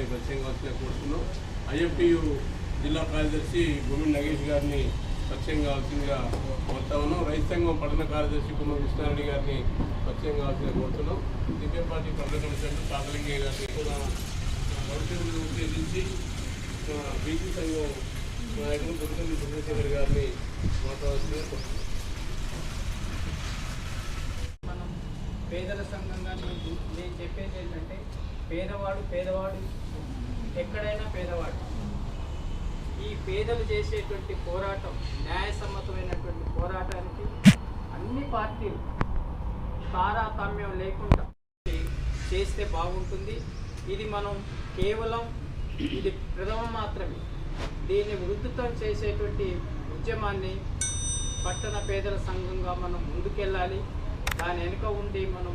గారి పరిచయం కావాల్సిన కోరుతున్నాం. ఐఎఫ్టియు జిల్లా కార్యదర్శి గుమిడి నగేష్ గారిని పరిచయం కావాల్సిందిగా కోరుతా ఉన్నాం. రైతు సంఘం పట్టణ కార్యదర్శి కుమార్ కృష్ణారెడ్డి గారిని పరిచయం కావాల్సిందిగా కోరుతున్నాం. సిపిఎం పార్టీ పట్టణ కమిషనర్ కాకలింగయ్య గారిని కూడా భవిష్యత్తును ఉద్దేశించి బీసీ సంఘం నాయకులు దుర్గండి చంద్రశేఖర్ గారిని మాట్లాడాల్సిందిగా కోరుతున్నాం. పేదల సంఘంగా నేను చెప్పేది ఏంటంటే పేదవాడు పేదవాడు ఎక్కడైనా పేదవాడు. ఈ పేదలు చేసేటువంటి పోరాటం న్యాయసమ్మతమైనటువంటి పోరాటానికి అన్ని పార్టీలు తారతమ్యం లేకుండా చేస్తే బాగుంటుంది. ఇది మనం కేవలం ఇది ప్రథమం మాత్రమే. దీన్ని ఉద్ధృతం చేసేటువంటి ఉద్యమాన్ని పట్టణ పేదల సంఘంగా మనం ముందుకెళ్ళాలి. దాని వెనుక ఉండి మనం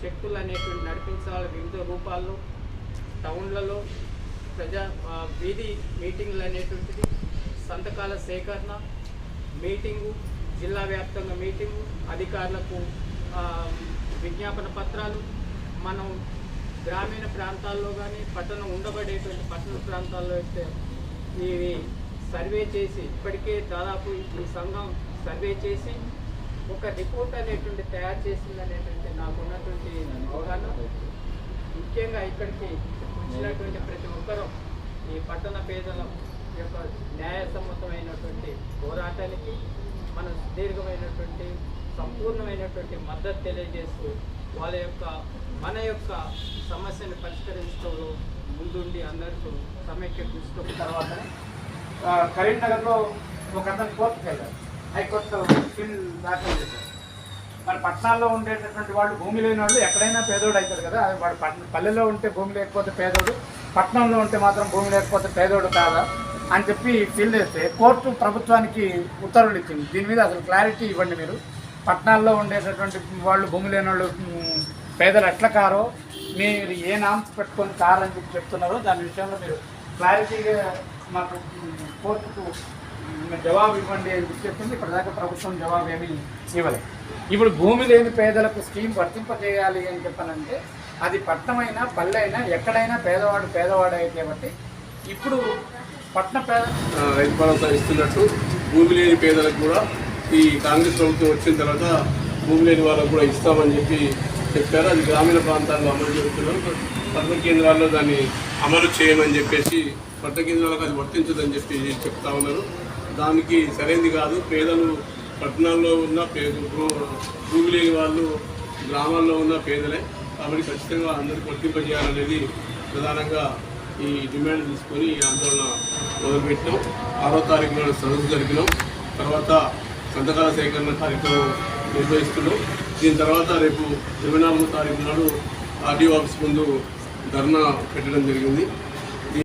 శక్తులు అనేటువంటి నడిపించాలి వివిధ రూపాల్లో టౌన్లలో ప్రజా వీధి మీటింగ్లు అనేటువంటిది సంతకాల సేకరణ మీటింగు జిల్లా వ్యాప్తంగా మీటింగు అధికారులకు విజ్ఞాపన పత్రాలు మనం గ్రామీణ ప్రాంతాల్లో కానీ పట్టణం ఉండబడేటువంటి పట్టణ ప్రాంతాల్లో అయితే ఇవి సర్వే చేసి ఇప్పటికే దాదాపు ఈ సంఘం సర్వే చేసి ఒక రిపోర్ట్ అనేటువంటి తయారు చేసింది అనేటువంటి నాకు ఉన్నటువంటి అవగాహన. ముఖ్యంగా ఇక్కడికి వచ్చినటువంటి ప్రతి ఒక్కరూ ఈ పట్టణ పేదల యొక్క న్యాయసమ్మతమైనటువంటి పోరాటానికి మన సుదీర్ఘమైనటువంటి సంపూర్ణమైనటువంటి మద్దతు తెలియజేస్తూ వాళ్ళ యొక్క మన యొక్క సమస్యను పరిష్కరించడంలో ముందుండి అందరితో సమైక్య తీసుకున్న తర్వాత కరీంనగర్లో ఒక అతను కోర్టుకు వెళ్ళారు హైకోర్టు బిల్ దాఖలు చేశారు. మరి పట్టణాల్లో ఉండేటటువంటి వాళ్ళు భూమి లేని వాళ్ళు ఎక్కడైనా పేదోడు అవుతారు కదా. వాడు పట్టణ పల్లెలో ఉంటే భూమి లేకపోతే పేదోడు పట్టణంలో ఉంటే మాత్రం భూమి లేకపోతే పేదోడు కాదా అని చెప్పి ఫీల్ చేస్తే కోర్టు ప్రభుత్వానికి ఉత్తర్వులు ఇచ్చింది. దీని మీద అసలు క్లారిటీ ఇవ్వండి మీరు. పట్టణాల్లో ఉండేటటువంటి వాళ్ళు భూమి లేని వాళ్ళు పేదలు ఎట్లా కారో మీరు ఏ నామ్స్ పెట్టుకొని కారని చెప్పి చెప్తున్నారో దాని విషయంలో మీరు క్లారిటీగా మాకు కోర్టుకు జవాబు ఇవ్వండి అని చెప్పింది. ఇప్పటిదాకా ప్రభుత్వం జవాబు ఏమీ ఇవ్వలేదు. ఇప్పుడు భూమి లేని పేదలకు స్కీమ్ వర్తింపజేయాలి అని చెప్పాలంటే అది పట్టణమైనా పల్లె అయినా ఎక్కడైనా పేదవాడు పేదవాడు అయితే బట్టి ఇప్పుడు పట్టణ పేద రైతు భరోసా ఇస్తున్నట్టు భూమి లేని పేదలకు కూడా ఈ కాంగ్రెస్ ప్రభుత్వం వచ్చిన తర్వాత భూమి లేని వాళ్ళకు కూడా ఇస్తామని చెప్పి చెప్పారు. అది గ్రామీణ ప్రాంతాల్లో అమలు జరుగుతున్నారు. పట్టణ కేంద్రాల్లో దాన్ని అమలు చేయమని చెప్పేసి పట్టణ కేంద్రాలకు అది వర్తించదని చెప్పి చెప్తా ఉన్నారు. దానికి సరైనది కాదు. పేదలు పట్టణాల్లో ఉన్న పేద భూమి లేని వాళ్ళు గ్రామాల్లో ఉన్న పేదలే. కాబట్టి ఖచ్చితంగా అందరికీ వర్తింపజేయాలనేది ప్రధానంగా ఈ డిమాండ్ తీసుకొని ఈ ఆందోళన మొదలుపెట్టాం ఆరో తారీఖు నాడు సదస్సు జరిపినాం. తర్వాత సంతకాల సేకరణ కార్యక్రమం నిర్వహిస్తున్నాం. దీని తర్వాత రేపు ఇరవై నాలుగో తారీఖు నాడు ఆర్డీఓ ఆఫీస్ ముందు ధర్నా పెట్టడం జరిగింది.